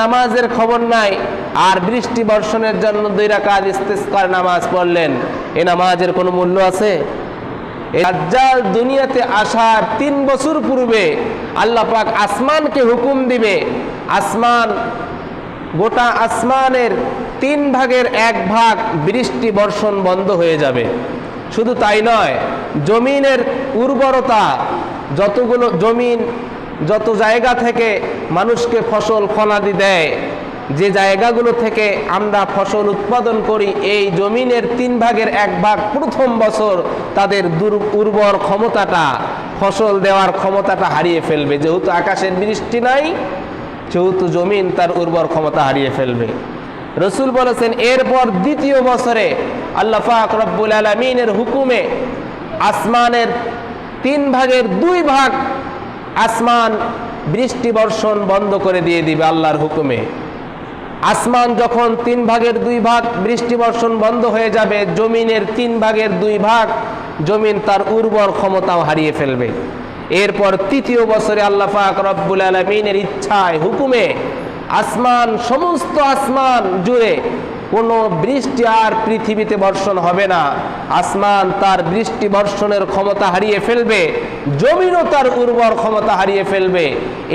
নামাজের খবর নাই, আর বৃষ্টি বর্ষণের জন্য দুই রাকাত ইস্তেসকার নামাজ পড়লেন। এ নামাজের কোনো মূল্য আছে? দুনিয়াতে আসার তিন বছর পূর্বে আল্লাহ পাক আসমানকে হুকুম দিবে, আসমান, গোটা আসমানের তিন ভাগের এক ভাগ বৃষ্টি বর্ষণ বন্ধ হয়ে যাবে। শুধু তাই নয়, জমিনের উর্বরতা, যতগুলো জমিন যত জায়গা থেকে মানুষকে ফসল, ফলাদি দেয়, যে জায়গাগুলো থেকে আমরা ফসল উৎপাদন করি, এই জমিনের তিন ভাগের এক ভাগ প্রথম বছর তাদের দুর, উর্বর ক্ষমতাটা, ফসল দেওয়ার ক্ষমতাটা হারিয়ে ফেলবে। যেহেতু আকাশের বৃষ্টি নাই, যেহেতু জমিন তার উর্বর ক্ষমতা হারিয়ে ফেলবে। রসুল বলেছেন, এরপর দ্বিতীয় বছরে আল্লাহ পাক রব্বুল আলমিনের হুকুমে আসমানের তিন ভাগের দুই ভাগ আসমান বৃষ্টি বর্ষণ বন্ধ করে দিয়ে দিবে আল্লাহর হুকুমে। আসমান যখন তিন ভাগের দুই ভাগ বৃষ্টি বর্ষণ বন্ধ হয়ে যাবে, জমিনের তিন ভাগের দুই ভাগ জমিন তার উর্বর ক্ষমতাও হারিয়ে ফেলবে। এরপর তৃতীয় বছরে আল্লাহ পাক রব্বুল আলমিনের ইচ্ছায়, হুকুমে আসমান, সমস্ত আসমান জুড়ে কোনো বৃষ্টি আর পৃথিবীতে বর্ষণ হবে না। আসমান তার বৃষ্টি বর্ষণের ক্ষমতা হারিয়ে ফেলবে, জমিনও তার উর্বর ক্ষমতা হারিয়ে ফেলবে।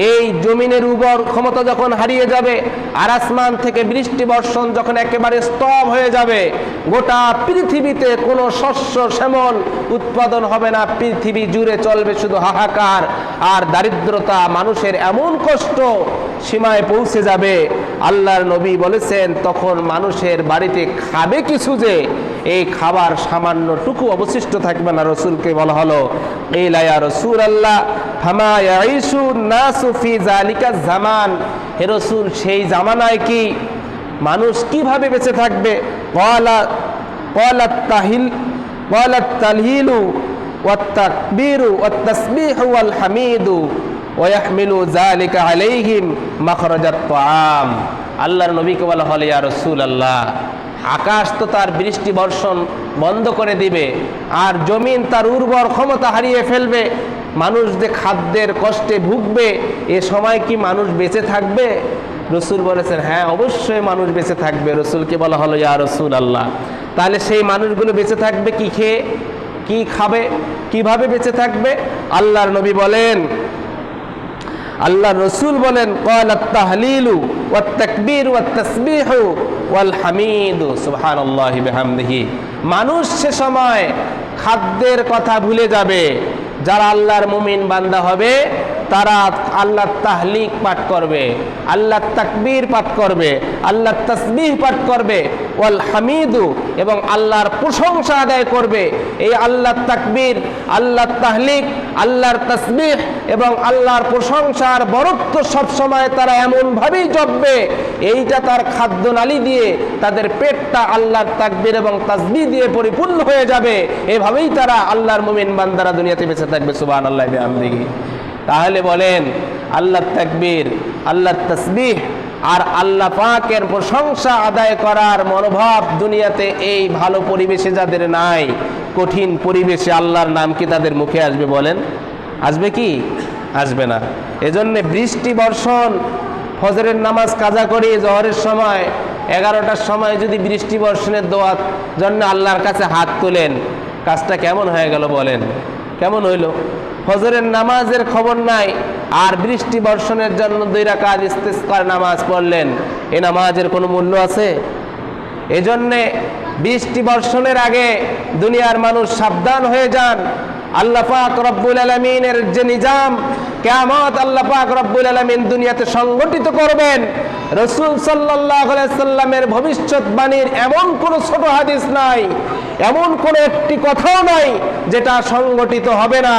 এই জমিনের উর্বর ক্ষমতা যখন হারিয়ে যাবে আর আসমান থেকে বৃষ্টি বর্ষণ যখন একেবারে স্তব হয়ে যাবে, গোটা পৃথিবীতে কোনো শস্য শ্যামল উৎপাদন হবে না, পৃথিবী জুড়ে চলবে শুধু হাহাকার। আর দারিদ্রতা মানুষের এমন কষ্ট সীমায় পৌঁছে যাবে। আল্লাহর নবী বলেছেন, তখন মানুষের বাড়িতে খাবে কিছু যে এই খাবার সামান্যটুকু অবশিষ্ট থাকবে না রসুলকে বলা হলো ইলায়া রসুল আল্লাহ ফামা ইয়াইসু নাসু ফি জালিকা জামান হে রসুল সেই জামানায় কি মানুষ কিভাবে বেঁচে থাকবে কলা কলা তাহিল কলা তালহিলু والتكبير والتسبيح والحميد ويحمل ذلك عليهم مخرج الطعام আল্লাহর নবীকে বলা হলে, ইয়া রসুল আল্লাহ আকাশ তো তার বৃষ্টি বর্ষণ বন্ধ করে দিবে, আর জমিন তার উর্বর ক্ষমতা হারিয়ে ফেলবে। মানুষ যে খাদ্যের কষ্টে ভুগবে, এ সময় কি মানুষ বেঁচে থাকবে? রসুল বলেছেন হ্যাঁ অবশ্যই মানুষ বেঁচে থাকবে। রসুলকে বলা হলো, ইয়া রসুল আল্লাহ তাহলে সেই মানুষগুলো বেঁচে থাকবে কি খেয়ে, কি খাবে, কীভাবে বেঁচে থাকবে? আল্লাহর নবী বলেন আল্লাহ রসুল বলেন ও বিহামদিহি। মানুষ সে সময় খাদ্যের কথা ভুলে যাবে। যারা আল্লাহর মুমিন বান্দা হবে তারা আল্লাহ তাহলিক পাঠ করবে, আল্লাহ তাকবীর পাঠ করবে, আল্লাহ তসবিহ পাঠ করবে, ওয়াল হামিদু এবং আল্লাহর প্রশংসা আদায় করবে। এই আল্লাহ তাকবীর, আল্লাহ তাহলিক, আল্লাহর তসবিহ এবং আল্লাহর প্রশংসার বরত্ব সবসময় তারা এমনভাবেই জপবে, এইটা তার খাদ্য নালী দিয়ে তাদের পেটটা আল্লাহর তাকবীর এবং তসবিহ দিয়ে পরিপূর্ণ হয়ে যাবে। এভাবেই তারা আল্লাহর মুমিন বান্দারা দুনিয়াতে বেঁচে থাকবে সুবাহ আল্লাহ বিহামদিহি। তাহলে বলেন, আল্লাহ তাকবীর, আল্লাহ তসবিহ আর আল্লাহ পাকের প্রশংসা আদায় করার মনোভাব দুনিয়াতে এই ভালো পরিবেশে যাদের নাই, কঠিন পরিবেশে আল্লাহর নাম কি তাদের মুখে আসবে বলেন? আসবে কি? আসবে না। এজন্য বৃষ্টি বর্ষণ, ফজরের নামাজ কাজা করি, জহরের সময়, এগারোটার সময় যদি বৃষ্টি বর্ষণের দোয়ার জন্য আল্লাহর কাছে হাত তোলেন, কাজটা কেমন হয়ে গেল বলেন? কেমন হইল? ফজরের নামাজের খবর নাই, আর বৃষ্টি বর্ষণের জন্য দুই রাকাত করে নামাজ পড়লেন। এ নামাজের কোনো মূল্য আছে? এজন্যে বৃষ্টি বর্ষণের আগে দুনিয়ার মানুষ সাবধান হয়ে যান আল্লাহ পাক রব্বুল আলমিনের যে নিজাম কেমত আল্লাহ পাক রব্বুল আলমিন দুনিয়াতে সংগঠিত করবেন। রসুল সাল্লাহ সাল্লামের ভবিষ্যৎবাণীর এমন কোনো ছোট হাদিস নাই, এমন কোনো একটি কথাও নাই যেটা সংগঠিত হবে না।